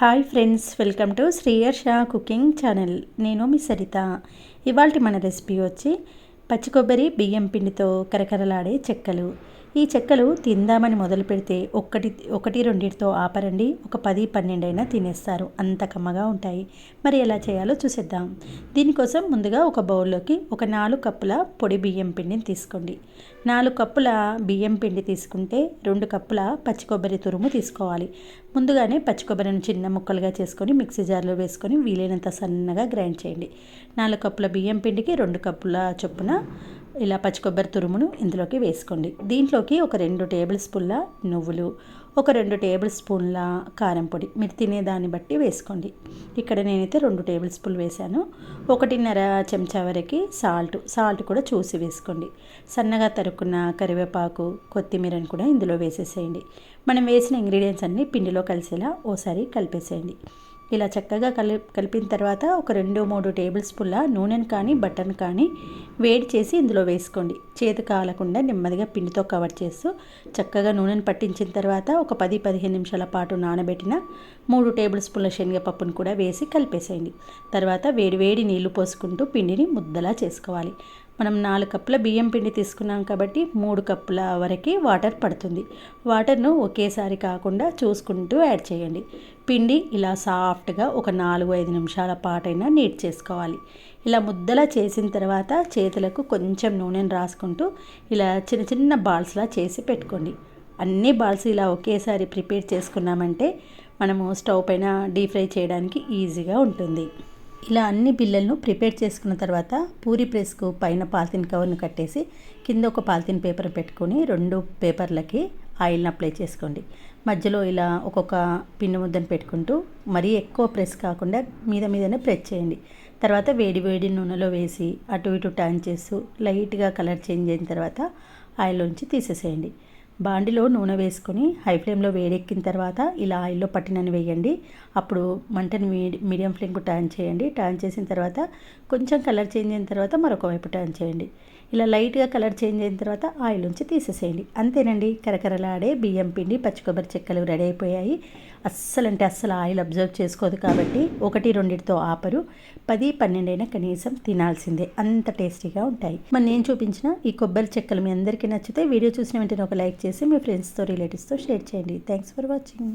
Hi friends welcome to శ్రీయర్ షా cooking channel. నేను మీ సరిత. ఇవాళ మన రెసిపీ వచ్చి పచ్చి కొబ్బరి బియ్యం పిండితో కరకరలాడే చెక్కలు. ఈ చెక్కలు తిందామని మొదలు పెడితే ఒక్కటి ఒకటి రెండింటితో ఆపరండి. ఒక పది పన్నెండైనా తినేస్తారు. అంత కమ్మగా ఉంటాయి. మరి ఎలా చేయాలో చూసేద్దాం. దీనికోసం ముందుగా ఒక బౌల్లోకి ఒక నాలుగు కప్పుల పొడి బియ్యం పిండిని తీసుకోండి. నాలుగు కప్పుల బియ్యం పిండి తీసుకుంటే రెండు కప్పుల పచ్చి కొబ్బరి తురుము తీసుకోవాలి. ముందుగానే పచ్చి కొబ్బరిని చిన్న ముక్కలుగా చేసుకొని మిక్సీ జార్లో వేసుకొని వీలైనంత సన్నగా గ్రైండ్ చేయండి. నాలుగు కప్పుల బియ్యం పిండికి రెండు కప్పుల చొప్పున ఇలా పచ్చి కొబ్బరి తురుమును ఇందులోకి వేసుకోండి. దీంట్లోకి ఒక రెండు టేబుల్ స్పూన్ల నువ్వులు ఒక రెండు టేబుల్ స్పూన్ల కారం పొడి. మీరు తినేదాన్ని బట్టి వేసుకోండి. ఇక్కడ నేనైతే రెండు టేబుల్ స్పూన్లు వేశాను. ఒకటిన్నర చెంచా వరకు సాల్ట్ సాల్ట్ కూడా చూసి వేసుకోండి. సన్నగా తరుక్కున్న కరివేపాకు కొత్తిమీరని కూడా ఇందులో వేసేసేయండి. మనం వేసిన ఇంగ్రీడియంట్స్ అన్నీ పిండిలో కలిసేలా ఓసారి కలిపేసేయండి. ఇలా చక్కగా కలి కలిపిన తర్వాత ఒక రెండు మూడు టేబుల్ స్పూన్ల నూనెను కానీ బట్టను కానీ వేడి చేసి ఇందులో వేసుకోండి. చేతి కాలకుండా నెమ్మదిగా పిండితో కవర్ చేస్తూ చక్కగా నూనెను పట్టించిన తర్వాత ఒక పది పదిహేను నిమిషాల పాటు నానబెట్టిన మూడు టేబుల్ స్పూన్ల శనగపప్పును కూడా వేసి కలిపేసేయండి. తర్వాత వేడి వేడి నీళ్ళు పోసుకుంటూ పిండిని ముద్దలా చేసుకోవాలి. మనం నాలుగు కప్పుల బియ్యం పిండి తీసుకున్నాం కాబట్టి మూడు కప్పుల వరకు వాటర్ పడుతుంది. వాటర్ను ఒకేసారి కాకుండా చూసుకుంటూ యాడ్ చేయండి. పిండి ఇలా సాఫ్ట్గా ఒక నాలుగు ఐదు నిమిషాల పాటైనా నీట్ చేసుకోవాలి. ఇలా ముద్దలా చేసిన తర్వాత చేతులకు కొంచెం నూనెను రాసుకుంటూ ఇలా చిన్న చిన్న బాల్స్లా చేసి పెట్టుకోండి. అన్ని బాల్స్ ఇలా ఒకేసారి ప్రిపేర్ చేసుకున్నామంటే మనము స్టవ్ పైన డీప్ ఫ్రై చేయడానికి ఈజీగా ఉంటుంది. ఇలా అన్ని బిల్లలను ప్రిపేర్ చేసుకున్న తర్వాత పూరి ప్రెస్కు పైన పాలిథిన్ కవర్ను కట్టేసి కింద ఒక పాలిథిన్ పేపర్ పెట్టుకొని రెండు పేపర్లకి ఆయిల్ని అప్లై చేసుకోండి. మధ్యలో ఇలా ఒక్కొక్క పిన్ను ముద్దను పెట్టుకుంటూ మరీ ఎక్కువ ప్రెస్ కాకుండా మీద మీదనే ప్రెస్ చేయండి. తర్వాత వేడి వేడి నూనెలో వేసి అటు ఇటు టర్న్ చేస్తూ లైట్గా కలర్ చేంజ్ అయిన తర్వాత ఆయిల్లోంచి తీసేసేయండి. బాండిలో నూనె వేసుకొని హై ఫ్లేమ్లో వేడెక్కిన తర్వాత ఇలా ఆయిల్లో పట్టినని వేయండి. అప్పుడు మంటని మీడియం ఫ్లేమ్కు టర్న్ చేయండి. టర్న్ చేసిన తర్వాత కొంచెం కలర్ చేంజ్ అయిన తర్వాత మరొక వైపు టర్న్ చేయండి. ఇలా లైట్గా కలర్ చేంజ్ అయిన తర్వాత ఆయిల్ నుంచి తీసేసేయండి. అంతేనండి. కరకరలాడే బియ్యం పిండి పచ్చి కొబ్బరి చెక్కలు రెడీ అయిపోయాయి. అస్సలు అంటే అస్సలు ఆయిల్ అబ్జర్వ్ చేసుకోదు కాబట్టి ఒకటి రెండింటితో ఆపరు. పది పన్నెండైనా కనీసం తినాల్సిందే. అంత టేస్టీగా ఉంటాయి. మరి నేను చూపించిన ఈ కొబ్బరి చెక్కలు మీ అందరికీ నచ్చితే వీడియో చూసిన వెంటనే ఒక లైక్ చేసి చేసి మీ ఫ్రెండ్స్తో రిలేటివ్స్తో షేర్ చేయండి. Thanks for watching